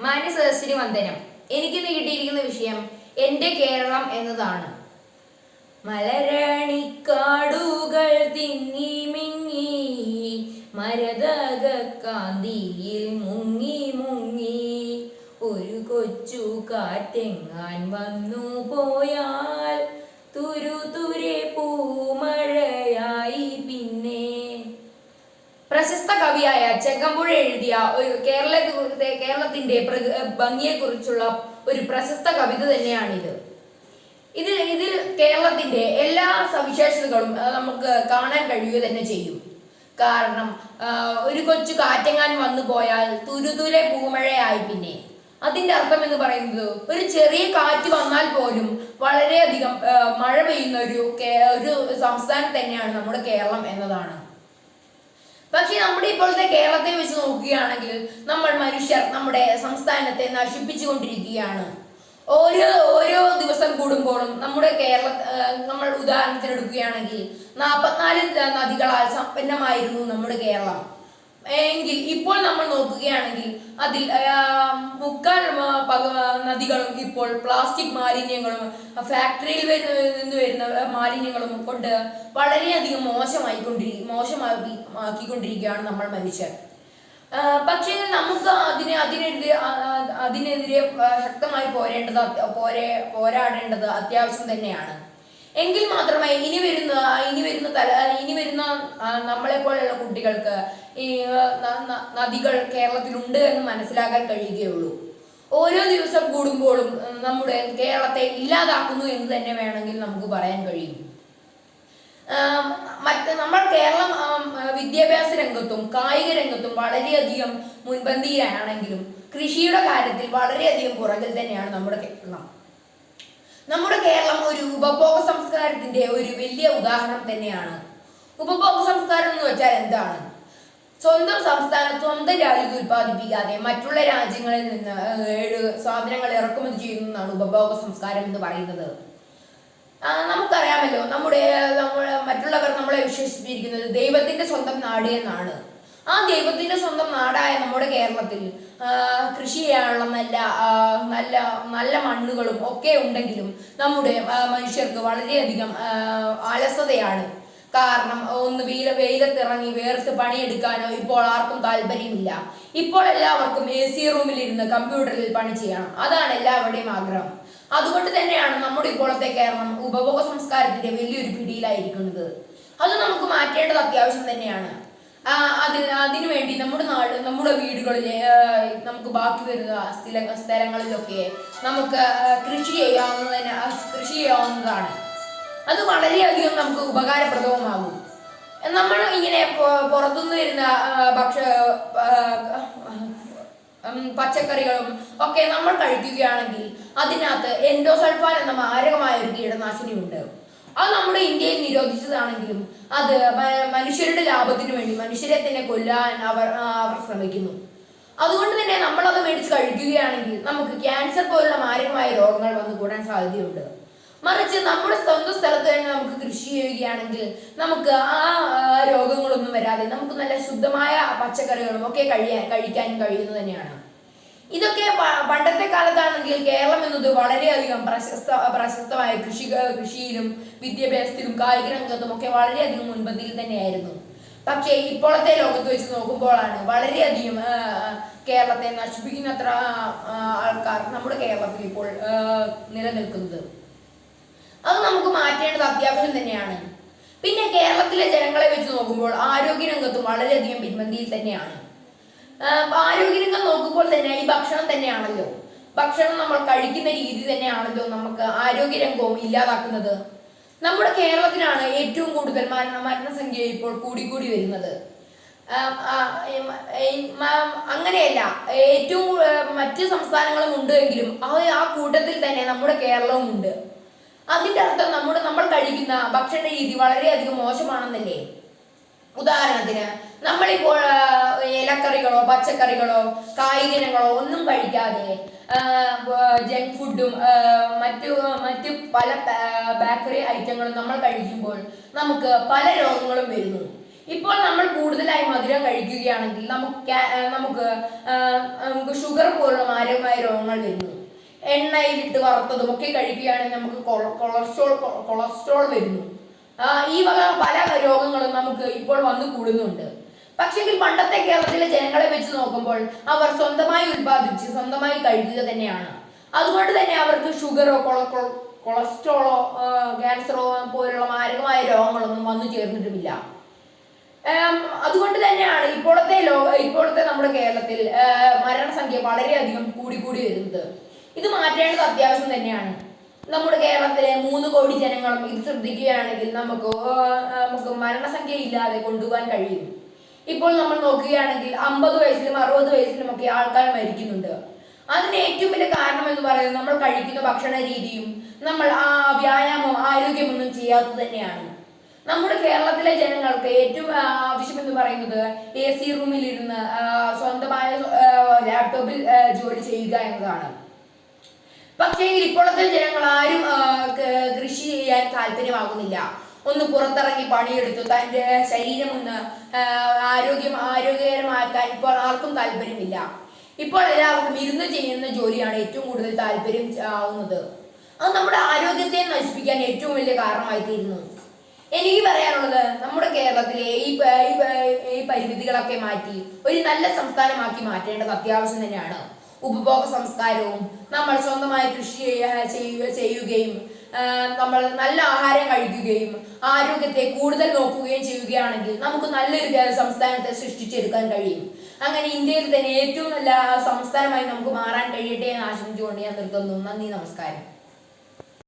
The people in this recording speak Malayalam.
മാന്യ സദസ്സിന് വന്ദനം. എനിക്ക് നേടിയിരിക്കുന്ന വിഷയം എന്റെ കേരളം എന്നതാണ്. മലരണിക്കാടുകൾ തിങ്ങി മിങ്ങി മരതക കാന്തിയിൽ മുങ്ങി മുങ്ങി. ഒരു കൊച്ചു കാറ്റെങ്ങാൻ വന്നു പോയാൽ തുരു തുരെ പൂമഴയായി പ്രശസ്ത കവിയായ ചെങ്കമ്പുഴ എഴുതിയ ഒരു കേരള കേരളത്തിന്റെ ഭംഗിയെക്കുറിച്ചുള്ള ഒരു പ്രശസ്ത കവിത തന്നെയാണിത്. ഇതിൽ ഇതിൽ കേരളത്തിന്റെ എല്ലാ സവിശേഷതകളും നമുക്ക് കാണാൻ കഴിയുക തന്നെ ചെയ്യും. കാരണം ഒരു കൊച്ചു കാറ്റങ്ങാൻ വന്നു പോയാൽ തുരുതുരെ പൂമഴയായി പിന്നെ. അതിന്റെ അർത്ഥം എന്ന് പറയുന്നത് ഒരു ചെറിയ കാറ്റ് വന്നാൽ പോലും വളരെയധികം മഴ പെയ്യുന്ന ഒരു ഒരു സംസ്ഥാനം തന്നെയാണ് നമ്മുടെ കേരളം എന്നതാണ്. പക്ഷേ നമ്മുടെ ഇപ്പോഴത്തെ കേരളത്തെ വെച്ച് നോക്കുകയാണെങ്കിൽ നമ്മൾ മനുഷ്യർ നമ്മുടെ സംസ്ഥാനത്തെ നശിപ്പിച്ചുകൊണ്ടിരിക്കുകയാണ്. ഓരോ ഓരോ ദിവസം കൂടുമ്പോഴും നമ്മുടെ കേരള നമ്മൾ ഉദാഹരണത്തിനെടുക്കുകയാണെങ്കിൽ നാൽപ്പത്തിനാല് നദികളാൽ സമ്പന്നമായിരുന്നു നമ്മുടെ കേരളം. എങ്കിൽ ഇപ്പോൾ നമ്മൾ നോക്കുകയാണെങ്കിൽ അതിൽ മുക്കാൽ നദികളും ഇപ്പോൾ പ്ലാസ്റ്റിക് മാലിന്യങ്ങളും ഫാക്ടറിയിൽ നിന്ന് വരുന്ന മാലിന്യങ്ങളും കൊണ്ട് വളരെയധികം മോശമായിക്കൊണ്ടിരി മോശമാക്കി ആക്കിക്കൊണ്ടിരിക്കുകയാണ് നമ്മൾ മനുഷ്യർ. പക്ഷേ നമുക്ക് അതിനെ അതിനെതിരെ അതിനെതിരെ ശക്തമായി പോരേണ്ടത് പോരേ പോരാടേണ്ടത് അത്യാവശ്യം തന്നെയാണ്. എങ്കിൽ മാത്രമേ ഇനി വരുന്ന ഇനി വരുന്ന തല ഇനി വരുന്ന നമ്മളെ പോലെയുള്ള കുട്ടികൾക്ക് ഈ നദികൾ കേരളത്തിലുണ്ട് എന്ന് മനസ്സിലാക്കാൻ കഴിയുകയുള്ളൂ. ഓരോ ദിവസം കൂടുമ്പോഴും നമ്മുടെ കേരളത്തെ ഇല്ലാതാക്കുന്നു എന്ന് തന്നെ വേണമെങ്കിൽ നമുക്ക് പറയാൻ കഴിയും. മറ്റ് നമ്മൾ കേരളം വിദ്യാഭ്യാസ രംഗത്തും കായിക രംഗത്തും വളരെയധികം മുൻപന്തിയിലാണെങ്കിലും കൃഷിയുടെ കാര്യത്തിൽ വളരെയധികം പുറകിൽ തന്നെയാണ് നമ്മുടെ കേരളം. നമ്മുടെ കേരളം ഒരു ഉപഭോഗ സംസ്കാരത്തിന്റെ ഒരു വലിയ ഉദാഹരണം തന്നെയാണ്. ഉപഭോഗ സംസ്കാരം എന്ന് വെച്ചാൽ എന്താണ്? സ്വന്തം സംസ്ഥാനം സ്വന്തം രാജ്യത്ത് ഉൽപ്പാദിപ്പിക്കാതെ മറ്റുള്ള രാജ്യങ്ങളിൽ നിന്ന് സാധനങ്ങൾ ഇറക്കുമതി ചെയ്യുന്നതാണ് ഉപഭോഗ സംസ്കാരം എന്ന് പറയുന്നത്. നമുക്കറിയാമല്ലോ നമ്മുടെ നമ്മൾ മറ്റുള്ളവർ നമ്മളെ വിശേഷിപ്പിച്ചിരിക്കുന്നത് ദൈവത്തിന്റെ സ്വന്തം നാട് എന്നാണ്. ആ ദൈവത്തിന്റെ സ്വന്തം നാടായ നമ്മുടെ കേരളത്തിൽ കൃഷി ചെയ്യാനുള്ള നല്ല നല്ല നല്ല മണ്ണുകളും ഒക്കെ ഉണ്ടെങ്കിലും നമ്മുടെ മനുഷ്യർക്ക് വളരെയധികം അലസതയാണ്. കാരണം ഒന്ന് വെയില വെയിലത്തിറങ്ങി വേർത്ത് പണിയെടുക്കാനോ ഇപ്പോൾ ആർക്കും താല്പര്യമില്ല. ഇപ്പോൾ എല്ലാവർക്കും എ സി റൂമിലിരുന്ന് കമ്പ്യൂട്ടറിൽ പണി ചെയ്യണം. അതാണ് എല്ലാവരുടെയും ആഗ്രഹം. അതുകൊണ്ട് തന്നെയാണ് നമ്മുടെ ഇപ്പോഴത്തെ കേരളം ഉപഭോഗ സംസ്കാരത്തിന്റെ വലിയൊരു പിടിയിലായിരിക്കുന്നത്. അത് നമുക്ക് മാറ്റേണ്ടത് അത്യാവശ്യം തന്നെയാണ്. അതിന് അതിനു വേണ്ടി നമ്മുടെ നാട് നമ്മുടെ വീടുകളിൽ നമുക്ക് ബാക്കി വരുന്ന സ്ഥല സ്ഥലങ്ങളിലൊക്കെ നമുക്ക് കൃഷി ചെയ്യാവുന്നതിന് കൃഷി ചെയ്യാവുന്നതാണ്. അത് വളരെയധികം നമുക്ക് ഉപകാരപ്രദവുമാകും. നമ്മൾ ഇങ്ങനെ പുറത്തുനിന്ന് വരുന്ന ഭക്ഷ പച്ചക്കറികളും ഒക്കെ നമ്മൾ കഴിക്കുകയാണെങ്കിൽ അതിനകത്ത് എൻഡോസൾഫാൻ എന്ന മാരകമായ ഒരു കീടനാശിനി ഉണ്ട് അത് നമ്മുടെ ഇന്ത്യയിൽ നിരോധിച്ചതാണെങ്കിലും അത് മനുഷ്യരുടെ ലാഭത്തിന് വേണ്ടി മനുഷ്യരെ തന്നെ കൊല്ലാൻ അവർ അവർ ശ്രമിക്കുന്നു. അതുകൊണ്ട് തന്നെ നമ്മൾ അത് മേടിച്ച് കഴിക്കുകയാണെങ്കിൽ നമുക്ക് ക്യാൻസർ പോലുള്ള മാരകമായ രോഗങ്ങൾ വന്നു കൂടാൻ സാധ്യതയുണ്ട്. മറിച്ച് നമ്മുടെ സ്വന്തം സ്ഥലത്ത് തന്നെ നമുക്ക് കൃഷി ചെയ്യുകയാണെങ്കിൽ നമുക്ക് ആ, രോഗങ്ങളൊന്നും വരാതെ നമുക്ക് നല്ല ശുദ്ധമായ പച്ചക്കറികളും ഒക്കെ കഴിയാൻ കഴിക്കാനും കഴിയുന്നത് തന്നെയാണ്. ഇതൊക്കെ പണ്ടത്തെ കാലത്താണെങ്കിൽ കേരളം എന്നത് വളരെയധികം പ്രശസ്ത പ്രശസ്തമായ കൃഷി കൃഷിയിലും വിദ്യാഭ്യാസത്തിലും കായിക രംഗത്തും ഒക്കെ വളരെയധികം മുൻപന്തിയിൽ തന്നെയായിരുന്നു. പക്ഷേ ഇപ്പോഴത്തെ ലോകത്ത് വെച്ച് നോക്കുമ്പോഴാണ് വളരെയധികം കേരളത്തെ നശിപ്പിക്കുന്നത്ര ആൾക്കാർ നമ്മുടെ കേരളത്തിൽ ഇപ്പോൾ നിലനിൽക്കുന്നത്. അത് നമുക്ക് മാറ്റേണ്ടത് അത്യാവശ്യം തന്നെയാണ്. പിന്നെ കേരളത്തിലെ ജനങ്ങളെ വെച്ച് നോക്കുമ്പോൾ ആരോഗ്യ രംഗത്തും വളരെയധികം പിൻപന്തിയിൽ തന്നെയാണ്. ആരോഗ്യരംഗം നോക്കുമ്പോൾ തന്നെ ഈ ഭക്ഷണം തന്നെയാണല്ലോ. ഭക്ഷണം നമ്മൾ കഴിക്കുന്ന രീതി തന്നെയാണല്ലോ നമുക്ക് ആരോഗ്യരംഗവും ഇല്ലാതാക്കുന്നത്. നമ്മുടെ കേരളത്തിലാണ് ഏറ്റവും കൂടുതൽ മരണ മരണസംഖ്യ ഇപ്പോൾ കൂടിക്കൂടി വരുന്നത്. അങ്ങനെയല്ല ഏറ്റവും മറ്റ് സംസ്ഥാനങ്ങളും ഉണ്ട് എങ്കിലും ആ കൂട്ടത്തിൽ തന്നെ നമ്മുടെ കേരളവും ഉണ്ട്. അതിന്റെ അർത്ഥം നമ്മുടെ നമ്മൾ കഴിക്കുന്ന ഭക്ഷണ രീതി വളരെയധികം മോശമാണെന്നല്ലേ? ഉദാഹരണത്തിന് നമ്മളിപ്പോൾ ഇലക്കറികളോ പച്ചക്കറികളോ കായികനങ്ങളോ ഒന്നും കഴിക്കാതെ ജങ്ക് ഫുഡും മറ്റു മറ്റു പല ബേക്കറി ഐറ്റങ്ങളും നമ്മൾ കഴിക്കുമ്പോൾ നമുക്ക് പല രോഗങ്ങളും വരുന്നു. ഇപ്പോൾ നമ്മൾ കൂടുതലായി മധുരം കഴിക്കുകയാണെങ്കിൽ നമുക്ക് നമുക്ക് നമുക്ക് ഷുഗർ പോലുള്ള മാരകമായ രോഗങ്ങൾ വരുന്നു. എണ്ണയിലിട്ട് വറുത്തതും ഒക്കെ കഴിക്കുകയാണെങ്കിൽ നമുക്ക് കൊളസ്ട്രോൾ കൊളസ്ട്രോൾ വരുന്നു. ഈ വക പല രോഗങ്ങളും നമുക്ക് ഇപ്പോൾ വന്നു കൂടുന്നുണ്ട്. പക്ഷെങ്കിൽ പണ്ടത്തെ കേരളത്തിലെ ജനങ്ങളെ വെച്ച് നോക്കുമ്പോൾ അവർ സ്വന്തമായി ഉത്പാദിച്ച് സ്വന്തമായി കഴിക്കുക തന്നെയാണ്. അതുകൊണ്ട് തന്നെ അവർക്ക് ഷുഗറോ കൊളസ്ട്രോളോ ക്യാൻസറോ പോലുള്ള മാരകമായ രോഗങ്ങളൊന്നും വന്നു ചേർന്നിട്ടുമില്ല. അതുകൊണ്ട് തന്നെയാണ് ഇപ്പോഴത്തെ ലോക ഇപ്പോഴത്തെ നമ്മുടെ കേരളത്തിൽ മരണസംഖ്യ വളരെയധികം കൂടി കൂടി വരുന്നത്. ഇത് മാറ്റേണ്ടത് അത്യാവശ്യം തന്നെയാണ്. നമ്മുടെ കേരളത്തിലെ മൂന്ന് കോടി ജനങ്ങളും ഇത് ശ്രദ്ധിക്കുകയാണെങ്കിൽ നമുക്ക് നമുക്ക് മരണസംഖ്യ ഇല്ലാതെ കൊണ്ടുപോകാൻ കഴിയും. ഇപ്പോൾ നമ്മൾ നോക്കുകയാണെങ്കിൽ അമ്പത് വയസ്സിലും അറുപത് വയസ്സിലും ഒക്കെ ആൾക്കാർ മരിക്കുന്നുണ്ട്. അതിന് ഏറ്റവും വലിയ കാരണം എന്ന് പറയുന്നത് നമ്മൾ കഴിക്കുന്ന ഭക്ഷണ രീതിയും നമ്മൾ ആ വ്യായാമം ആരോഗ്യമൊന്നും ചെയ്യാത്തത് തന്നെയാണ്. നമ്മുടെ കേരളത്തിലെ ജനങ്ങൾക്ക് ഏറ്റവും ആവശ്യം എന്ന് പറയുന്നത് എ സി റൂമിലിരുന്ന് സ്വന്തമായ ലാപ്ടോപ്പിൽ ജോലി ചെയ്യുക എന്നതാണ്. പക്ഷേ ഇപ്പോഴത്തെ ജനങ്ങൾ ആരും കൃഷി ചെയ്യാൻ താല്പര്യമാകുന്നില്ല. ഒന്ന് പുറത്തിറങ്ങി പണിയെടുത്തു. തന്റെ ശരീരം ഒന്ന് ആരോഗ്യം ആരോഗ്യകരമാക്കാൻ ഇപ്പോൾ ആർക്കും താല്പര്യമില്ല. ഇപ്പോൾ എല്ലാവർക്കും ഇരുന്ന് ചെയ്യുന്ന ജോലിയാണ് ഏറ്റവും കൂടുതൽ താല്പര്യം ആവുന്നത്. അത് നമ്മുടെ ആരോഗ്യത്തെ നശിപ്പിക്കാൻ ഏറ്റവും വലിയ കാരണമായി തീരുന്നു എനിക്ക് പറയാനുള്ളത് നമ്മുടെ കേരളത്തിലെ ഈ ഈ പരിമിതികളൊക്കെ മാറ്റി ഒരു നല്ല സംസ്ഥാനമാക്കി മാറ്റേണ്ടത് അത്യാവശ്യം തന്നെയാണ്. ഉപഭോഗ സംസ്കാരവും നമ്മൾ സ്വന്തമായി കൃഷി ചെയ്യുക ചെയ്യുക ചെയ്യുകയും നമ്മൾ നല്ല ആഹാരം കഴിക്കുകയും ആരോഗ്യത്തെ കൂടുതൽ നോക്കുകയും ചെയ്യുകയാണെങ്കിൽ നമുക്ക് നല്ലൊരു സംസ്ഥാനത്തെ സൃഷ്ടിച്ചെടുക്കാൻ കഴിയും. അങ്ങനെ ഇന്ത്യയിൽ തന്നെ ഏറ്റവും നല്ല സംസ്ഥാനമായി നമുക്ക് മാറാൻ കഴിയട്ടെ എന്ന് ആശംസിച്ചുകൊണ്ട് ഞാൻ നിർത്തുന്നു. നന്ദി നമസ്കാരം.